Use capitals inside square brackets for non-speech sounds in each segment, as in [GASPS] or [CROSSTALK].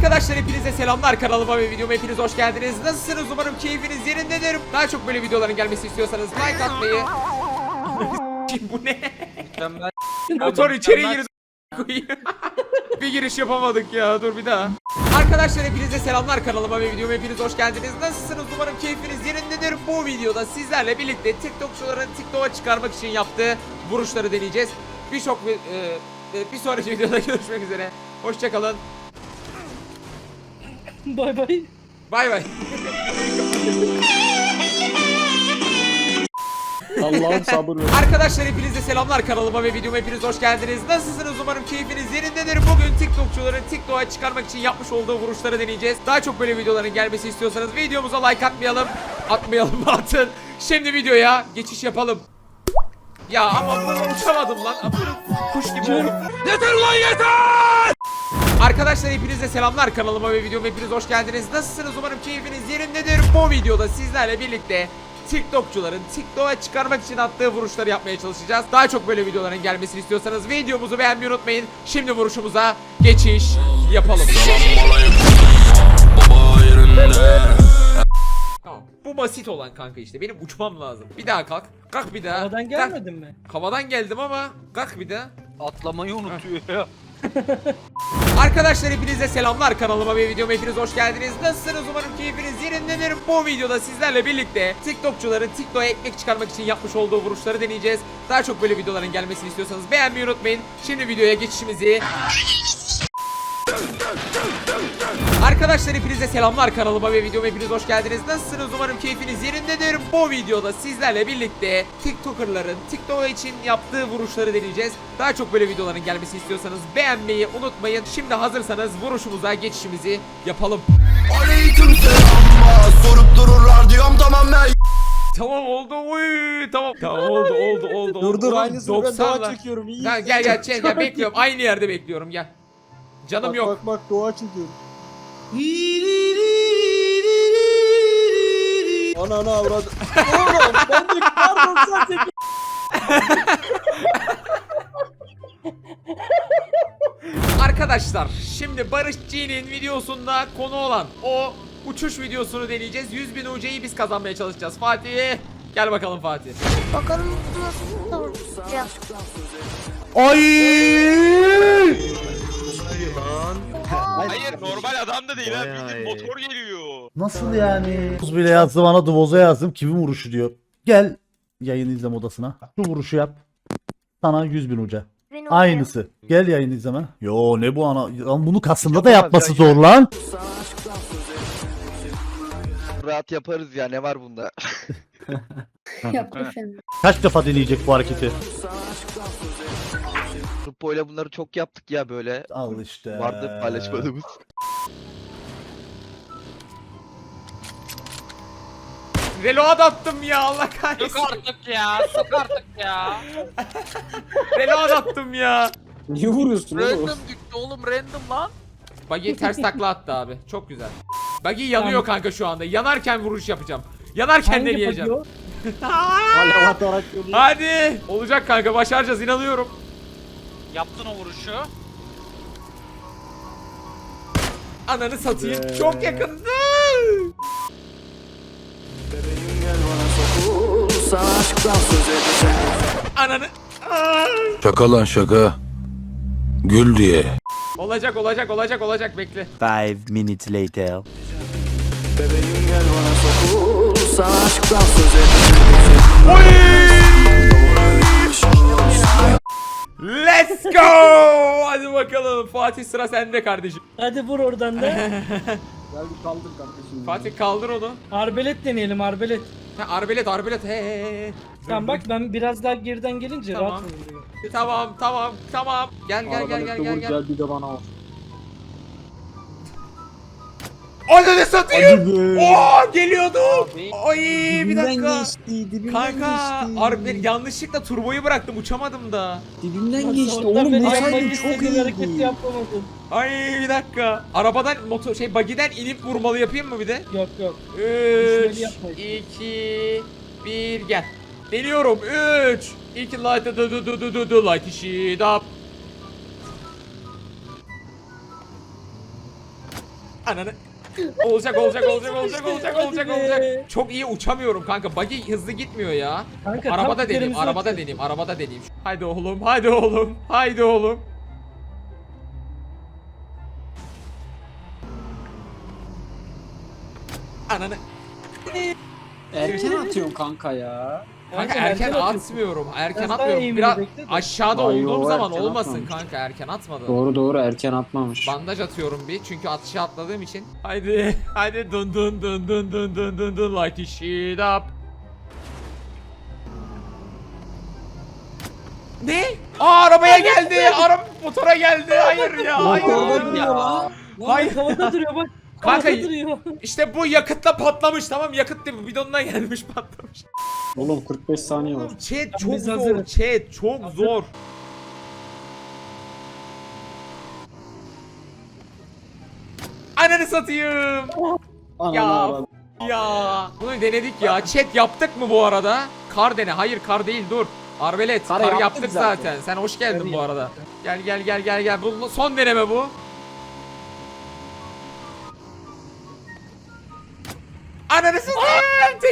Arkadaşlar hepinize selamlar kanalıma ve videoma hepiniz hoş geldiniz. Nasılsınız umarım keyfiniz yerindedir. Daha çok böyle videoların gelmesi istiyorsanız like atmayı. [LAUGHS] Bu ne? Mükemmel. Motor içeri girdi. [LAUGHS] bir giriş yapamadık ya dur bir daha. Arkadaşlar hepinize selamlar kanalıma ve videoma hepiniz hoş geldiniz. Nasılsınız umarım keyfiniz yerindedir. Bu videoda sizlerle birlikte TikTokçuların TikTok'a çıkarmak için yaptığı vuruşları deneyeceğiz. Birçok e, e, bir sonraki videoda [LAUGHS] görüşmek üzere. Hoşçakalın. [LAUGHS] Bay bay. Bay bay. Allah'ım sabır ver. Arkadaşlar hepinize selamlar kanalıma ve videoma hepiniz hoş geldiniz. Nasılsınız umarım keyfiniz yerindedir. Bugün TikTokçuların TikTok'a çıkarmak için yapmış olduğu vuruşları deneyeceğiz. Daha çok böyle videoların gelmesi istiyorsanız videomuza like atmayalım. Atmayalım [LAUGHS] atın. Şimdi videoya geçiş yapalım. Ya ama uçamadım lan. Kuş gibi oldum. Yeter lan yeter! Arkadaşlar hepinize selamlar kanalıma ve videoma hepiniz hoş geldiniz. Nasılsınız umarım keyfiniz yerindedir. Bu videoda sizlerle birlikte TikTokçuların TikTok'a çıkarmak için attığı vuruşları yapmaya çalışacağız. Daha çok böyle videoların gelmesini istiyorsanız videomuzu beğenmeyi unutmayın. Şimdi vuruşumuza geçiş yapalım. Tamam. Bu basit olan kanka işte. Benim uçmam lazım. Bir daha kalk. Kalk bir daha. Havadan Kalk. gelmedin mi? Havadan geldim ama kalk bir daha. Atlamayı unutuyor ya. [LAUGHS] Arkadaşlar hepinize selamlar kanalıma ve videoma hepiniz hoş geldiniz. Nasılsınız umarım keyfiniz yerindedir. Bu videoda sizlerle birlikte TikTokçuların TikTok'a ekmek çıkarmak için yapmış olduğu vuruşları deneyeceğiz. Daha çok böyle videoların gelmesini istiyorsanız beğenmeyi unutmayın. Şimdi videoya geçişimizi Arkadaşlar hepinize selamlar kanalıma ve videoma hepiniz hoş geldiniz. Nasılsınız umarım keyfiniz yerindedir. Bu videoda sizlerle birlikte TikTokerların TikTok için yaptığı vuruşları deneyeceğiz. Daha çok böyle videoların gelmesini istiyorsanız beğenmeyi unutmayın. Şimdi hazırsanız vuruşumuza geçişimizi yapalım. Aleyküm selam Sorup dururlar diyorum tamam ben Tamam oldu. Uy, tamam. Tamam oldu oldu oldu. Dur dur Ulan aynısını ben 90'lar. doğa çekiyorum. İyi. Gel gel gel gel, gel bekliyorum. Aynı yerde bekliyorum gel. Canım Bak yok. bak bak doğa çekiyorum. Ana ana avradı. Oğlum ben de pardon sen çek. Arkadaşlar şimdi Barış G'nin videosunda konu olan o uçuş videosunu deneyeceğiz. 100 bin UC'yi biz kazanmaya çalışacağız. Fatih gel bakalım Fatih. Bakalım nasıl olacak. Hayır normal adam da değil ha. Bildiğin motor geliyor. Nasıl yani? Buz bile yazdım ana Duvoz'a yazdım. Kimin vuruşu diyor. Gel yayın izleme odasına. Şu vuruşu yap. Sana 100 bin uca. Benim Aynısı. Gel yayın izleme. Yo ne bu ana? Lan bunu Kasım'da da yapması zor lan. Rahat yaparız ya ne var bunda? [LAUGHS] Kaç defa deneyecek bu hareketi? Rupo ile bunları çok yaptık ya böyle. Al işte. Vardı paylaşmadığımız. Reload attım ya Allah kahretsin. Sok artık ya. Sok artık ya. [LAUGHS] Reload attım ya. Niye vuruyorsun oğlum? Random düştü oğlum random lan. Buggy ters takla attı abi. Çok güzel. Buggy yanıyor kanka şu anda. Yanarken vuruş yapacağım. Yanarken deneyeceğim. [LAUGHS] Alev atarak yolu. Hadi. Olacak kanka başaracağız inanıyorum. Yaptın o vuruşu. Ananı satayım. Be. Çok yakındı. Ananı. Aa! Şaka lan şaka Gül diye Olacak olacak olacak olacak bekle. Five minutes later. Let's go! Hadi bakalım. Fatih sıra sende kardeşim. Hadi vur oradan da. [LAUGHS] Gel bir kaldır kardeşim. Fatih kaldır onu. arbelet deneyelim arbelet. Ha, arbelet arbelet. He he he. Tamam bak ben biraz daha geriden gelince Tamam. rahat oluyor. Tamam tamam tamam. Gel gel gel gel gel. gel. Gel bir de bana al. Ananı satayım. Hadi be. Oo geliyordu. Ay bir dakika. geçti, Kanka geçti. ar- yanlışlıkla turboyu bıraktım uçamadım da. Dibinden geçti. Oğlum bu sayede çok hareketi iyiydi. yapamadım. Ay bir dakika. Arabadan motor şey buggy'den inip vurmalı yapayım mı bir de? Yok yok. 3 Düşmeli yapmayın. 2 1 gel. Deniyorum. 3 2 light the the the the the the light shit up. Ananı. Olacak olacak olacak olacak olacak olacak olacak. Çok iyi uçamıyorum kanka. Buggy hızlı gitmiyor ya. Kanka, Arabada yerimize arabada deneyeyim, arabada deneyeyim. Haydi oğlum, haydi oğlum, haydi oğlum. Ananı. Erken atıyorsun kanka ya. Kanka erken, atmıyorum. Erken Biraz daha atmıyorum. Biraz bekle de. aşağıda Ay, olduğum zaman erken olmasın atmamış. kanka. Erken atmadım. Doğru doğru erken atmamış. Bandaj atıyorum bir çünkü atışa atladığım için. Haydi, [LAUGHS] haydi dun dun dun dun dun dun dun dun light the shit up. Ne? Aa arabaya geldi. Araba motora geldi. Hayır ya. Hayır. Motorda ya. duruyor lan. Hayır. Havada duruyor bak. Kanka- Havada duruyor. İşte bu yakıtla patlamış tamam yakıt değil bu bidonuna gelmiş patlamış. Oğlum 45 saniye var. Chat çok biz zor hazırız. chat çok zor. Ananı satayım. Ya. Ya bunu denedik ya. Chat yaptık mı bu arada? Kar dene. Hayır kar değil dur. Arbelet. Kar Kar, yaptık yaptık zaten. zaten. Sen hoş geldin bu arada. Gel gel gel gel gel. Bu son deneme bu. Ananı satayım.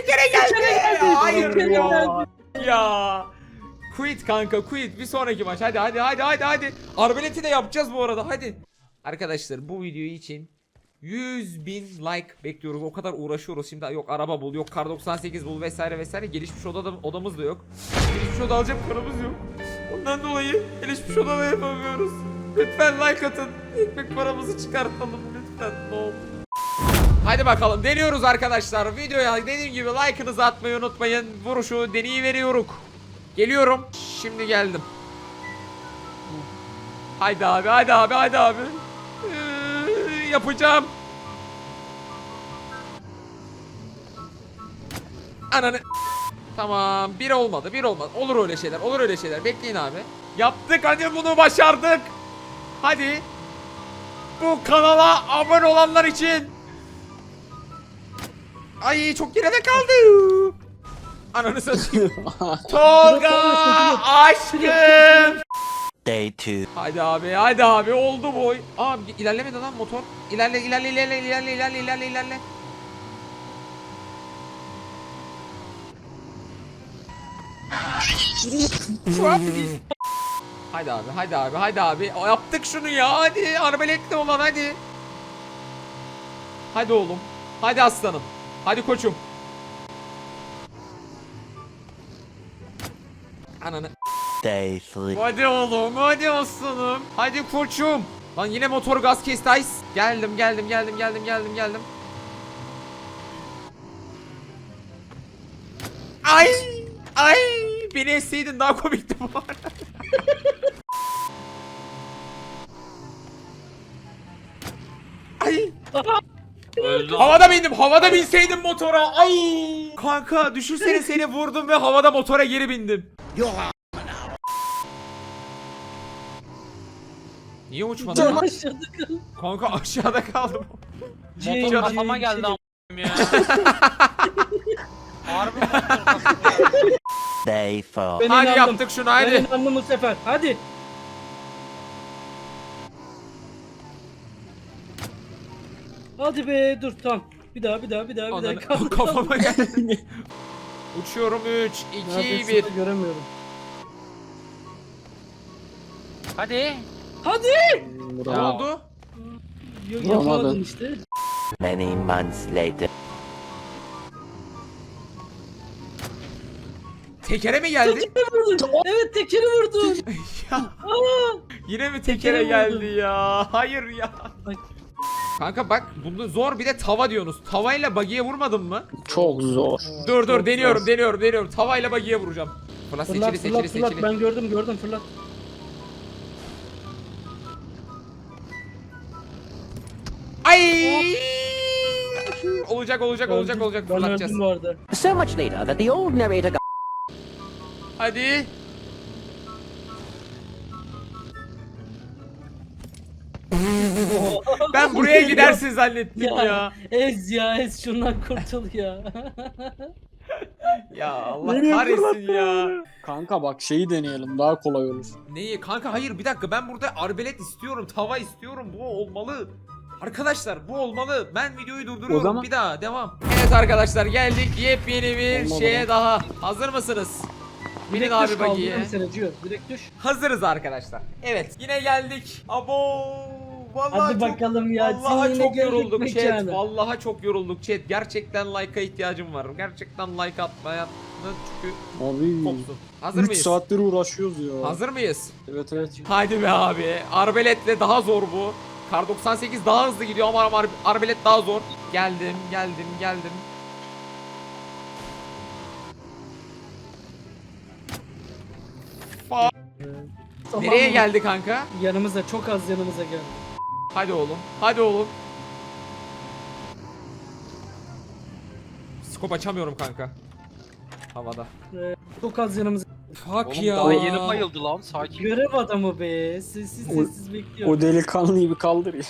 Tekere geldi. Hayır ya. Ya. Quit kanka quit. Bir sonraki maç. Hadi hadi hadi hadi hadi. Arbeleti de yapacağız bu arada. Hadi. Arkadaşlar bu video için 100 bin like bekliyoruz. O kadar uğraşıyoruz. Şimdi yok araba bul, yok kar 98 bul vesaire vesaire. Gelişmiş oda odamız da yok. Gelişmiş oda alacak paramız yok. Ondan dolayı gelişmiş oda da yapamıyoruz. Lütfen like atın. Ekmek paramızı çıkartalım lütfen ne olur. Hadi bakalım deniyoruz arkadaşlar. Videoya dediğim gibi like'ınızı atmayı unutmayın. Vuruşu deneyi veriyoruz. Geliyorum. Şimdi geldim. Haydi abi, haydi abi, haydi abi. Ee, yapacağım. Ananı. Tamam, bir olmadı, bir olmadı. Olur öyle şeyler, olur öyle şeyler. Bekleyin abi. Yaptık, hadi bunu başardık. Hadi. Bu kanala abone olanlar için. Ay çok geride kaldı. Ananı satayım. [LAUGHS] Tolga aşkım. Day 2. Haydi abi hadi abi oldu boy. Abi ilerlemedi lan motor. İlerle ilerle ilerle ilerle ilerle ilerle ilerle. [LAUGHS] Haydi abi hadi abi hadi abi. O, Yaptık şunu ya hadi arbeletli olan hadi. Hadi oğlum. Hadi aslanım. Hadi koçum. Ananı. Day 3. Hadi oğlum, hadi aslanım. Hadi koçum. Lan yine motor gaz kesti Ice. Geldim, geldim, geldim, geldim, geldim, geldim. Ay! Ay! Beni esseydin daha komikti bu arada. Ay! Öldü. Havada bindim, havada binseydim motora. Ay! Kanka düşünsene seni vurdum ve havada motora geri bindim. Niye uçmadın lan? aşağıda kal. Kanka aşağıda kaldım. Cenk, Motor Kafama geldi Cenk. am ya. [LAUGHS] Harbi motor kafama geldi. Day 4. Ben Hadi inandım. yaptık şunu Ben hadi. inandım bu sefer. Hadi. Hadi be dur tamam. Bir daha bir daha bir daha bir daha. Ananı- Kaldı, Kafama [LAUGHS] kaldı. geldi. [LAUGHS] Uçuyorum 3, 2, Neredesin 1. de Göremiyorum. Hadi. Hadi. Ne Bravo. oldu? Yok Vuramadın. yapamadın işte. Many months later. Tekere mi geldi? Tekeri vurdun. Evet tekeri vurdun. [LAUGHS] ya, Aa. yine mi Tekere tekere geldi vurdum. ya? Hayır ya. Ay. Kanka bak bunu zor bir de tava diyorsunuz. Tavayla bagiye vurmadın mı? Çok zor. Dur dur Çok deniyorum zor. deniyorum deniyorum. Tavayla bagiye vuracağım. Fırlat Fırlat seçili fırlat seçili fırlat. seçili. Ben gördüm gördüm fırlat. Ay! Olacak olacak olacak Öldüm. olacak Ben fırlatacağız. öldüm bu arada. So much later that the old narrator got Hadi. [LAUGHS] ben buraya gidersin zannettim ya. Ya, Ez ya ez şundan kurtul ya. Ya Allah Nereye kahretsin ya. Kanka bak şeyi deneyelim daha kolay olur. Neyi? Kanka hayır bir dakika ben burada arbelet istiyorum. Tava istiyorum. Bu olmalı. Arkadaşlar bu olmalı. Ben videoyu durduruyorum. O zaman- Bir daha devam. Evet arkadaşlar geldik yepyeni bir Olmalı. şeye daha. Hazır mısınız? Binin abi bagiye. Direkt düş. Hazırız arkadaşlar. Evet yine geldik. Abo. Vallahi Hadi çok, bakalım ya. Vallahi Seninle çok yorulduk chat. mekana. Vallahi çok yorulduk chat. Gerçekten like'a ihtiyacım var. Gerçekten like atmaya çünkü Abi. kopsun. Hazır 3 mıyız? saattir uğraşıyoruz ya. Hazır mıyız? Evet evet. Hadi be abi. Arbeletle daha zor bu. Kar 98 daha hızlı gidiyor ama ar- arbelet daha zor. Geldim, geldim, geldim. Nereye geldi kanka? Yanımıza çok az yanımıza geldi. Hadi oğlum. Hadi oğlum. Skop açamıyorum kanka. Havada. Çok az yanımıza. Fuck Oğlum ya. daha yeni bayıldı lan sakin. Görev adamı be. Sessiz O- sessiz bekliyor. O delikanlıyı bir kaldır ya.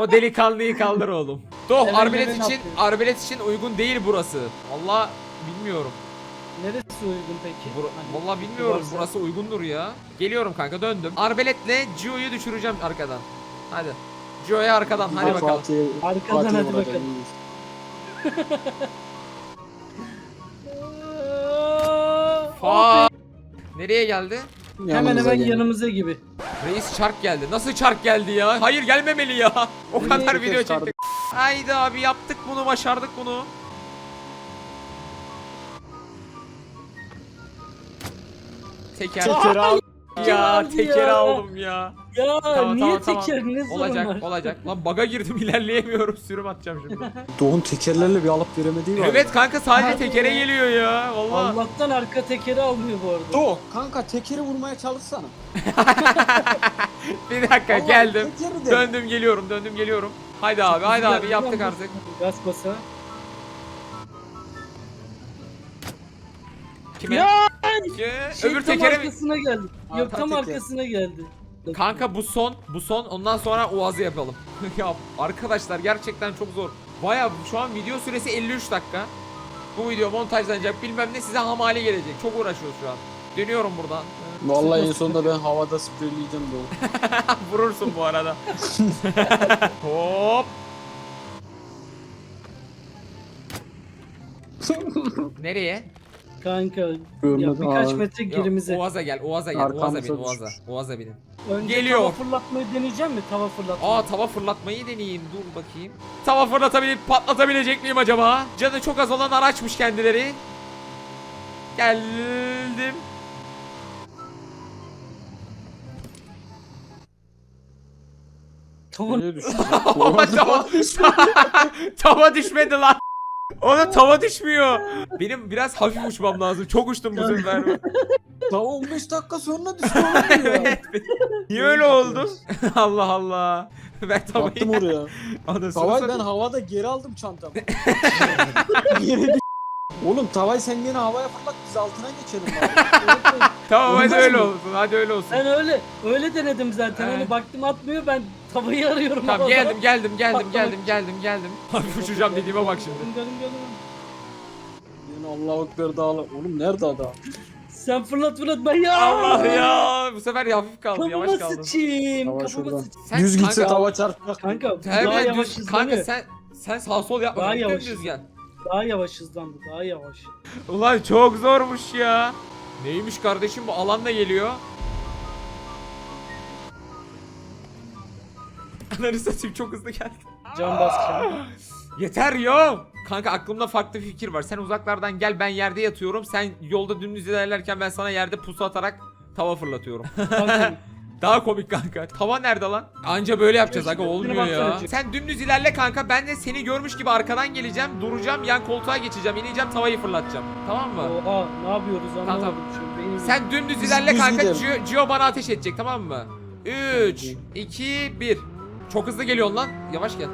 O delikanlıyı kaldır oğlum. Doh arbelet hemen için atıyor. arbelet için uygun değil burası. Valla bilmiyorum. Neresi uygun peki? Bur Hani Valla bilmiyorum varsa- burası uygundur ya. Geliyorum kanka döndüm. Arbeletle Gio'yu düşüreceğim arkadan. Hadi. Gio'ya arkadan hadi bakalım. Fatih'e- Arkadan Fatih'e hadi bakalım. [LAUGHS] Fa Nereye geldi? Hemen Yanımıza hemen gelin. yanımıza gibi. Reis çark geldi. Nasıl çark geldi ya? Hayır gelmemeli ya. [LAUGHS] O kadar video çektik. Haydi abi yaptık bunu başardık bunu. Teker. Teker al. Ya teker aldım ya. Ya Tamam, niye tamam, tamam. teker ne sorun Olacak olacak. Lan baga girdim [LAUGHS] ilerleyemiyorum. Sürüm atacağım şimdi. Doğun tekerlerle bir alıp veremediği var. evet kanka sadece Hadi tekere ya. geliyor ya. Vallahi. Allah'tan arka tekeri almıyor bu arada. Doğu kanka tekeri vurmaya çalışsana. [LAUGHS] Bir dakika Vallahi geldim. tekeri de. Döndüm geliyorum döndüm geliyorum. Haydi abi haydi abi yaptık artık. Gaz basa. Kime? Ya! Şey, Öbür tam tekere mi? arkasına geldi. Arka Yok tam teker. arkasına geldi. Kanka bu son, bu son. Ondan sonra Uaz'ı yapalım. [LAUGHS] ya arkadaşlar gerçekten çok zor. Baya şu an video süresi 53 dakika. Bu video montajlanacak bilmem ne size hamale gelecek. Çok uğraşıyoruz şu an. Dönüyorum buradan. Vallahi en sonunda ben havada spreyleyeceğim Doğu. [LAUGHS] Vurursun bu arada. [LAUGHS] Hop. Nereye? Kanka ya Görmedim birkaç abi. metre Yok, gerimize. Oğaz'a gel, Oğaz'a gel, Arkamıza Oğaz'a bin, düşmüş. Oğaz'a. Oğaz'a binin. Önce geliyor. tava fırlatmayı deneyeceğim mi? Tava fırlatmayı. Aa tava fırlatmayı deneyeyim. Dur bakayım. Tava fırlatabilip patlatabilecek miyim acaba? Canı çok az olan araçmış kendileri. Geldim. Tamam. Nereye düştü? [LAUGHS] Tava, tava düşmedi lan. Ona tava düşmüyor. Benim biraz hafif uçmam lazım. Çok uçtum bu sefer. [LAUGHS] Daha 15 dakika sonra düştü oğlum ya. [LAUGHS] evet. Niye öyle oldu? [LAUGHS] Allah Allah. Ben tavayı... Baktım oraya. Anasını Tavayı ben satayım. havada geri aldım çantamı. Yere düş- Oğlum tavayı sen gene havaya fırlat biz altına geçelim. Tamam hadi Olmaz öyle mı? olsun. Hadi öyle olsun. Ben öyle öyle denedim zaten. Evet. Hani baktım atmıyor ben tavayı arıyorum. Tamam geldim geldim geldim geldim geldim geldim. Hafif uçacağım dediğime bak şimdi. Geldim geldim. Yine Allahu Ekber dağla. Oğlum nerede adam? Sen fırlat fırlat ben ya. Allah ya. Bu sefer hafif kaldı. Yavaş Kafama kaldı. sıçayım. Tava Kafama şuradan. sıçayım. Sen Düz gitse kanka- tava çarpacak. Kanka bu daha düz- yavaş kanka hızlanıyor. sen sen sağ sol yapma. Daha Daha yavaş düz gel. Daha yavaş hızlandı daha yavaş. Ulan çok zormuş ya. Neymiş kardeşim bu alanla geliyor. Ananı satayım çok hızlı geldi. Can basacağım. [GASPS] Yeter yo. Kanka aklımda farklı fikir var. Sen uzaklardan gel ben yerde yatıyorum. Sen yolda dümdüz ilerlerken ben sana yerde pusu atarak tava fırlatıyorum. [LAUGHS] Daha komik kanka. Tava nerede lan? Anca böyle yapacağız aga olmuyor ya. Sen dümdüz ilerle kanka. Ben de seni görmüş gibi arkadan geleceğim. Duracağım yan koltuğa geçeceğim. ineceğim tavayı fırlatacağım. Tamam mı? Oha ne yapıyoruz anlamadım tamam. benim. Sen dümdüz ilerle kanka. Gio, Gio bana ateş edecek tamam mı? 3, 2, 1. Çok hızlı geliyorsun lan. Yavaş gel.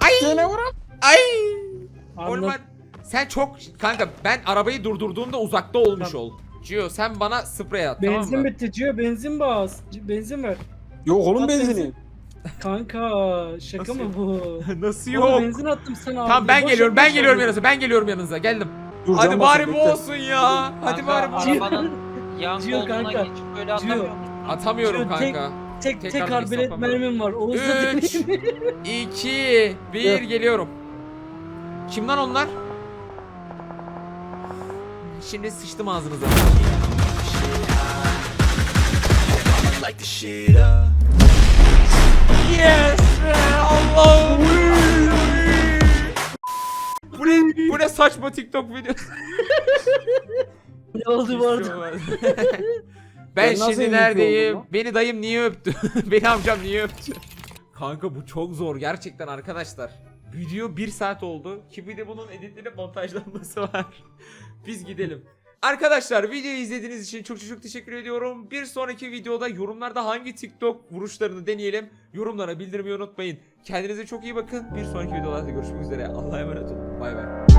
Ay! Gene vuram. Ay! Normal. Sen çok kanka ben arabayı durdurduğumda uzakta olmuş Tamam. ol. Gio sen bana sprey at Benzin tamam mı? bitti Cio benzin bas. C- Benzin ver. Yok oğlum At benzini. Kanka şaka Nasıl mı bu? [LAUGHS] Nasıl Oğlum yok? benzin attım sana. Tamam ben geliyorum ben geliyorum yanınıza ben geliyorum yanınıza geldim. Dur, Hadi bari bu olsun ya. Hadi bari bu. arabanın Yan koltuğuna kanka. geçip böyle atamıyor musun? Atamıyorum tek- kanka. Tek Tekrar tek bir arbelet sapamıyorum. mermim var. Oğuz'da 3 2 1 geliyorum. Kim lan onlar? Şimdi sıçtım ağzınıza. Yes! be, Allah'ım. Bu ne, bu ne saçma TikTok videosu. ne oldu bu arada? ben Ben nasıl şimdi neredeyim? oldum? Beni dayım niye öptü? [LAUGHS] Beni amcam niye öptü? Kanka bu çok zor gerçekten arkadaşlar. Video 1 saat oldu ki bir de bunun editlenip montajlanması var. [LAUGHS] Biz gidelim. Arkadaşlar videoyu izlediğiniz için çok çok çok teşekkür ediyorum. Bir sonraki videoda yorumlarda hangi TikTok vuruşlarını deneyelim. Yorumlara bildirmeyi unutmayın. Kendinize çok iyi bakın. Bir sonraki videolarda görüşmek üzere. Allah'a emanet olun. Bay bay.